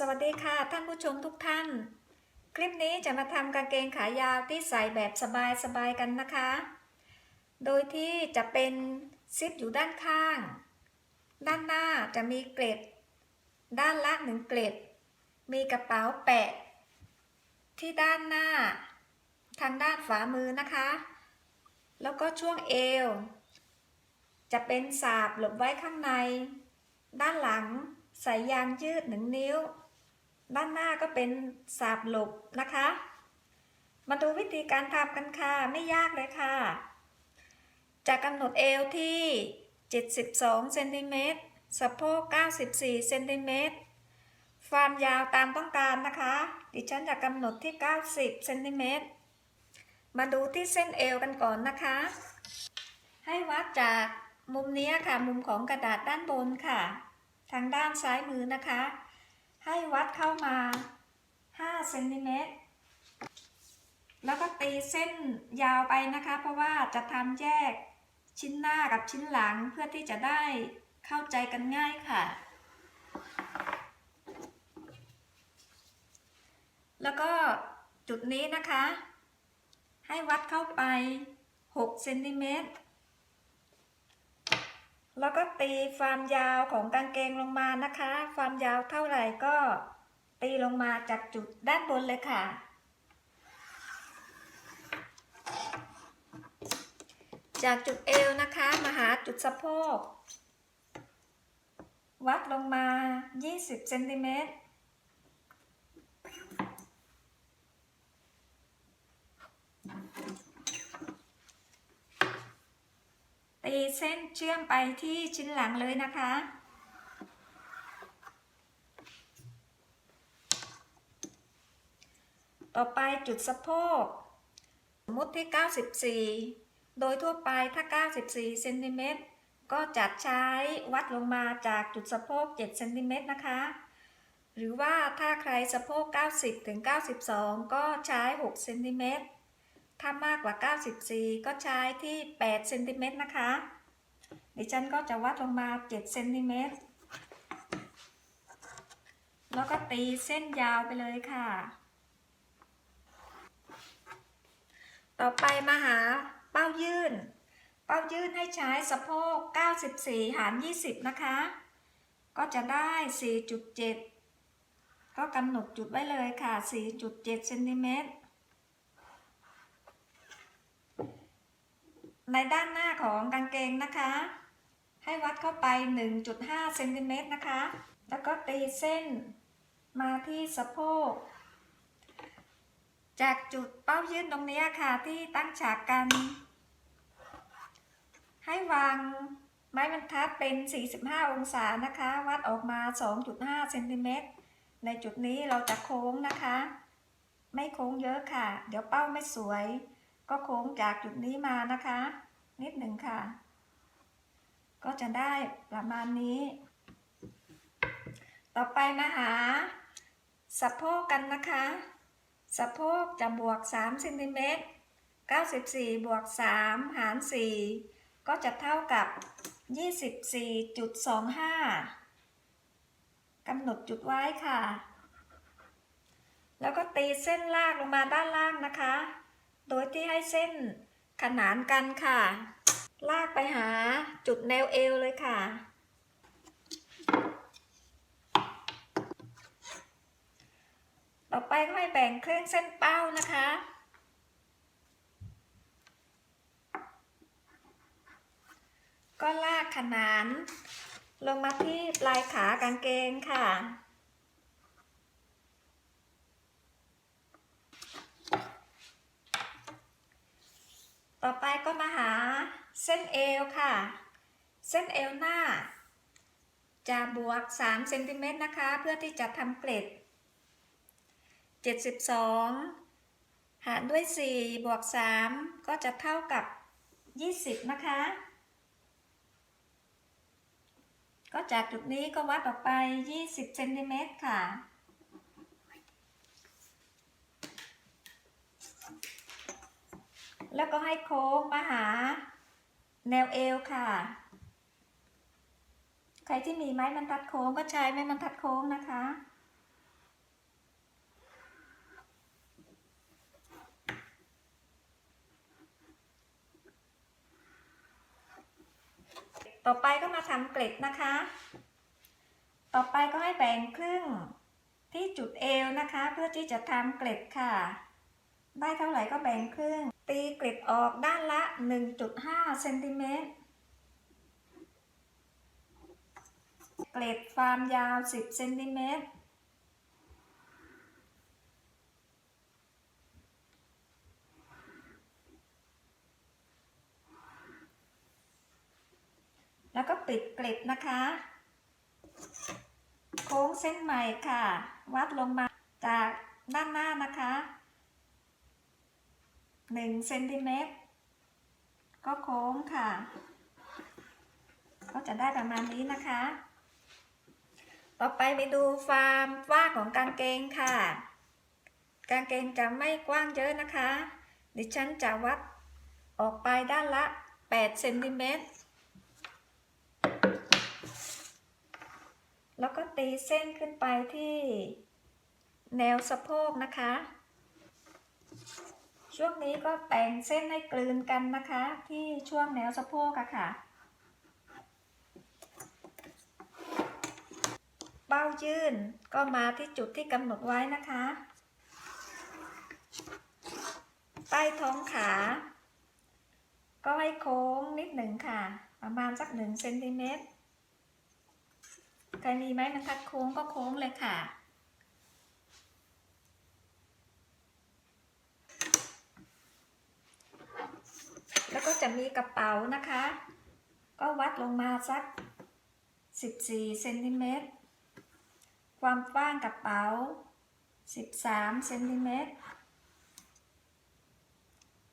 สวัสดีค่ะท่านผู้ชมทุกท่าน คลิปนี้จะมาทำกางเกงขายาวที่ใส่แบบสบายๆกันนะคะ โดยที่จะเป็นซิปอยู่ด้านข้าง ด้านหน้าจะมีเกล็ด ด้านล่างหนึ่งเกล็ด มีกระเป๋าแปะ ที่ด้านหน้า ทางด้านฝามือนะคะ แล้วก็ช่วงเอว จะเป็นสาบหลบไว้ข้างใน ด้านหลังใส่ยางยืดหนึ่งนิ้ว ด้านหน้าก็เป็นสาบหลบนะคะ มาดูวิธีการทำกันค่ะ ไม่ยากเลยค่ะ จะกำหนดเอวที่ 72เซนติเมตรสะโพก 94เซนติเมตรความยาวตามต้องการนะคะ ดิฉันจะกำหนดที่ 90เซนติเมตรมาดูที่เส้นเอวกันก่อนนะคะ ให้วัดจากมุมนี้ค่ะ มุมของกระดาษด้านบนค่ะ ทางด้านซ้ายมือนะคะ ให้วัดเข้ามา5เซนติเมตรแล้วก็ตีเส้นยาวไปนะคะ เพราะว่าจะทำแยกชิ้นหน้ากับชิ้นหลังเพื่อที่จะได้เข้าใจกันง่ายค่ะ แล้วก็จุดนี้นะคะ ให้วัดเข้าไป6เซนติเมตร แล้วก็ตีความยาวของกางเกงลงมานะคะ ความยาวเท่าไหร่ก็ตีลงมาจากจุดด้านบนเลยค่ะ จากจุดเอวนะคะมาหาจุดสะโพก วัดลงมา 20เซนติเมตร ตีเส้นเชื่อมไปที่ชิ้นหลังเลยนะคะ ต่อไปจุดสะโพก สมมติที่ 94 โดยทั่วไปถ้า 94เซนติเมตรก็จัดใช้วัดลงมาจากจุดสะโพก 7 เซนติเมตรนะคะ หรือว่าถ้าใครสะโพก 90 ถึง 92 ก็ใช้ 6 เซนติเมตร ถ้ามากกว่า 94 ก็ใช้ที่8เซนติเมตรนะคะ ดิฉันก็จะวัดลงมา7เซนติเมตร แล้วก็ตีเส้นยาวไปเลยค่ะ ต่อไปมาหาเป้ายื่น เป้ายื่นให้ใช้สะโพก 94 หาร 20 นะคะ ก็จะได้ 4.7 ก็กำหนดจุดไว้เลยค่ะ 4.7เซนติเมตร ในด้านหน้าของกางเกงนะคะ ให้วัดเข้าไป 1.5เซนติเมตรนะคะ แล้วก็ตีเส้นมาที่สะโพก จากจุดเป้ายื่นตรงนี้ค่ะที่ตั้งฉากกัน ให้วางไม้บรรทัดเป็น 45 องศานะคะ วัดออกมา 2.5เซนติเมตรในจุดนี้เราจะโค้งนะคะ ไม่โค้งเยอะค่ะ เดี๋ยวเป้าไม่สวย ก็โค้งจากจุดนี้มานะคะ นิดหนึ่งค่ะ ก็จะได้ประมาณนี้ ต่อไปมาหาสะโพกกันนะคะ สะโพกจะบวก3เซนติเมตร94บวก3หาร 4 ก็จะเท่ากับ 24.25กำหนดจุดไว้ค่ะ แล้วก็ตีเส้นลากลงมาด้านล่างนะคะ โดยที่ให้เส้นขนานกันค่ะ ลากไปหาจุดแนวเอวเลยค่ะ ต่อไปก็ให้แบ่งเครื่องเส้นเป้านะคะก็ลากขนาน ลงมาที่ปลายขากางเกงค่ะ ต่อไปก็มาหาเส้นเอวค่ะ เส้นเอวหน้า จะบวก3เซนติเมตรนะคะ เพื่อที่จะทำเกล็ด 72 หารด้วย 4 บวก 3 ก็จะเท่ากับ 20 นะคะ ก็จากจุดนี้ก็วัดออกไป 20เซนติเมตรค่ะ แล้วก็ให้โค้งมาหาแนวเอวค่ะ ใครที่มีไม้บรรทัดโค้งก็ใช้ไม้บรรทัดโค้งนะคะ ต่อไปก็มาทำเกล็ดนะคะ ต่อไปก็ให้แบ่งครึ่งที่จุดเอวนะคะ เพื่อที่จะทำเกล็ดค่ะ ได้เท่าไหร่ก็แบ่งครึ่ง ตีเกล็ดออกด้านละ 1.5เซนติเมตรเกล็ดความยาว 10เซนติเมตรแล้วก็ปิดเกล็ดนะคะ โค้งเส้นใหม่ค่ะ วัดลงมาจากด้านหน้านะคะ 1เซนติเมตรก็โค้งค่ะ ก็จะได้ประมาณนี้นะคะ ต่อไปไปดูฟาร์มว่าของกางเกงค่ะ กางเกงจะไม่กว้างเยอะนะคะ ดิฉันจะวัดออกไปด้านละ8เซนติเมตรแล้วก็ตีเส้นขึ้นไปที่แนวสะโพกนะคะ ช่วงนี้ก็แต่งเส้นให้กลืนกันนะคะ ที่ช่วงแนวสะโพกอะค่ะ เป้ายื่นก็มาที่จุดที่กำหนดไว้นะคะ ใต้ท้องขา ก็ให้โค้งนิดหนึ่งค่ะ ประมาณสักหนึ่งเซนติเมตรใครมีไม้บรรทัดโค้งก็โค้งเลยค่ะ แล้วก็จะมีกระเป๋านะคะ ก็วัดลงมาสัก 14เซนติเมตร ความกว้างกระเป๋า 13เซนติเมตร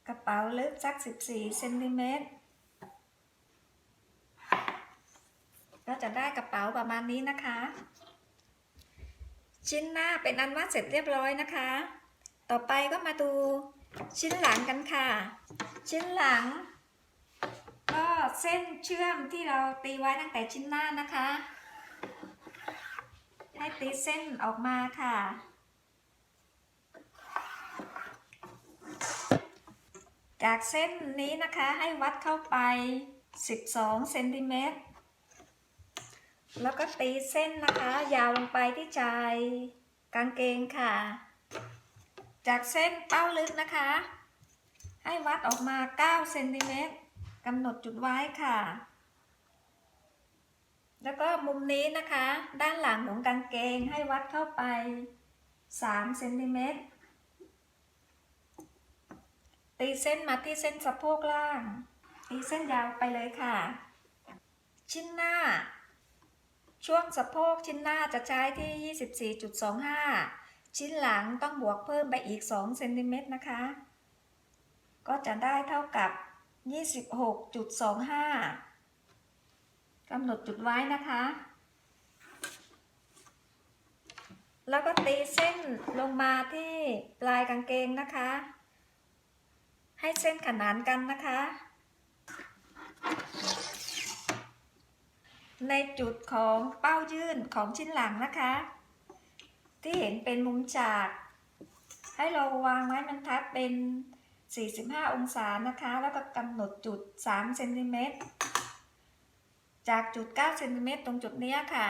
กระเป๋าลึกสัก 14เซนติเมตร ก็จะได้กระเป๋าประมาณนี้นะคะ ชิ้นหน้าเป็นอันว่าเสร็จเรียบร้อยนะคะ ต่อไปก็มาดู ชิ้นหลังกันค่ะ ชิ้นหลัง ก็เส้นเชื่อมที่เราตีไว้ตั้งแต่ชิ้นหน้านะคะ ให้ตีเส้นออกมาค่ะจากเส้นนี้นะคะให้วัดเข้าไป 12เซนติเมตร แล้วก็ตีเส้นนะคะ ยาวลงไปที่ใจกางเกงค่ะ จากเส้นเป้าลึกนะคะ ให้วัดออกมา 9 เซนติเมตรกำหนดจุดไว้ค่ะ แล้วก็มุมนี้นะคะ ด้านหลังของกางเกงให้วัดเข้าไป 3 เซนติเมตรตีเส้นมาที่เส้นสะโพกล่าง ตีเส้นยาวไปเลยค่ะ ชิ้นหน้า ช่วงสะโพกชิ้นหน้าจะใช้ที่ 24.25 ชิ้นหลังต้องบวกเพิ่มไปอีก2เซนติเมตรนะคะ ก็จะได้เท่ากับ 26.25กำหนดจุดไว้นะคะ แล้วก็ตีเส้นลงมาที่ปลายกางเกงนะคะ ให้เส้นขนานกันนะคะ ในจุดของเป้ายื่นของชิ้นหลังนะคะ ที่เห็นเป็นมุมฉาก ให้เราวางไม้บรรทัดเป็น 45 องศานะคะ แล้วก็กำหนดจุด 3 เซนติเมตร จากจุด 9 เซนติเมตรตรงจุดนี้ค่ะ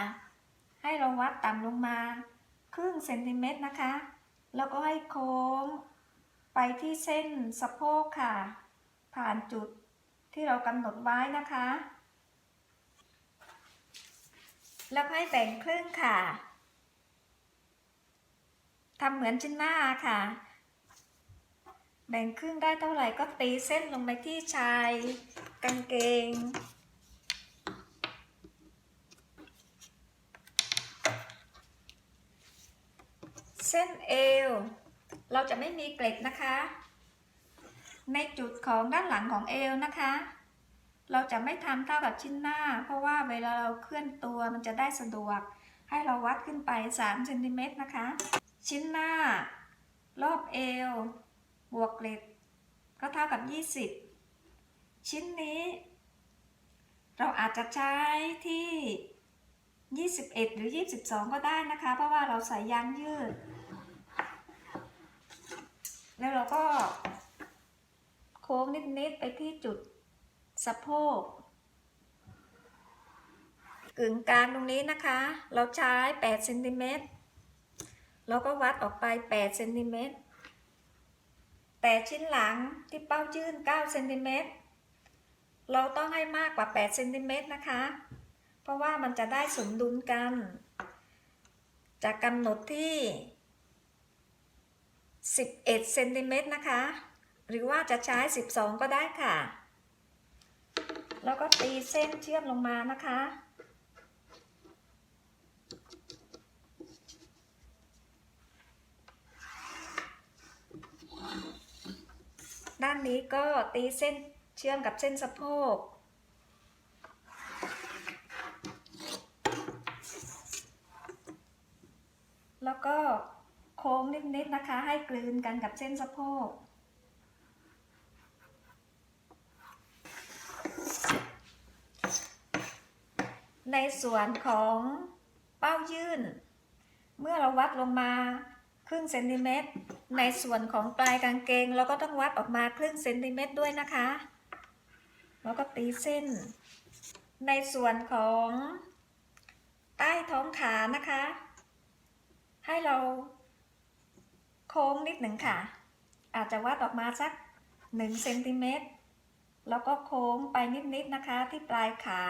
ให้เราวัดต่ำลงมาครึ่งเซนติเมตรนะคะ แล้วก็ให้โค้งไปที่เส้นสะโพกค่ะ ผ่านจุดที่เรากำหนดไว้นะคะ แล้วให้แบ่งครึ่งค่ะ ทำเหมือนชิ้นหน้าค่ะ แบ่งครึ่งได้เท่าไหร่ก็ตีเส้นลงไปที่ชายกางเกง เส้นเอว เราจะไม่มีเกล็ดนะคะ ในจุดของด้านหลังของเอวนะคะ เราจะไม่ทำเท่ากับชิ้นหน้า เพราะว่าเวลาเราเคลื่อนตัวมันจะได้สะดวก ให้เราวัดขึ้นไป3เซนติเมตรนะคะ ชิ้นหน้า รอบเอว บวกเล็ดก็เท่ากับ 20 ชิ้นนี้ เราอาจจะใช้ที่ 21 หรือ 22 ก็ได้นะคะ เพราะว่าเราใส่ยางยืด แล้วเราก็ โค้งนิด ๆ ไปที่จุดสะโพกกึ่งกลางตรงนี้นะคะ เราใช้8เซนติเมตร เราก็วัดออกไป8เซนติเมตรแต่ชิ้นหลังที่เป้ายื่น9เซนติเมตรเราต้องให้มากกว่า8เซนติเมตรนะคะ เพราะว่ามันจะได้สมดุลกัน จะกำหนดที่ 11เซนติเมตรนะคะ หรือว่าจะใช้ 12 ก็ได้ค่ะ แล้วก็ตีเส้นเชื่อมลงมานะคะ ด้านนี้ก็ตีเส้นเชื่อมกับเส้นสะโพก แล้วก็โค้งนิดๆนะคะ ให้กลืนกันกับเส้นสะโพก ในส่วนของเป้ายื่น เมื่อเราวัดลงมา รึ่งเซนติเมตรในส่วนของปลายกางเกงเราก็ต้องวัดออกมาครึ่งเซนติเมตรด้วยนะคะ แล้วก็ตีเส้น ในส่วนของใต้ท้องขานะคะ ให้เราโค้งนิดหนึ่งค่ะ อาจจะวัดออกมาสัก1เซนติเมตรแล้วก็โค้งไปนิดๆนะคะที่ปลายขา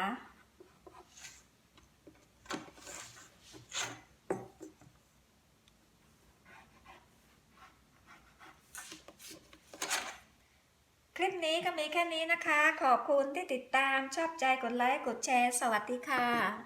ลิปนี้ก็มีแค่นี้นะคะ ขอบคุณที่ติดตามชอบใจกดไลค์ กดแชร์ สวัสดีค่ะ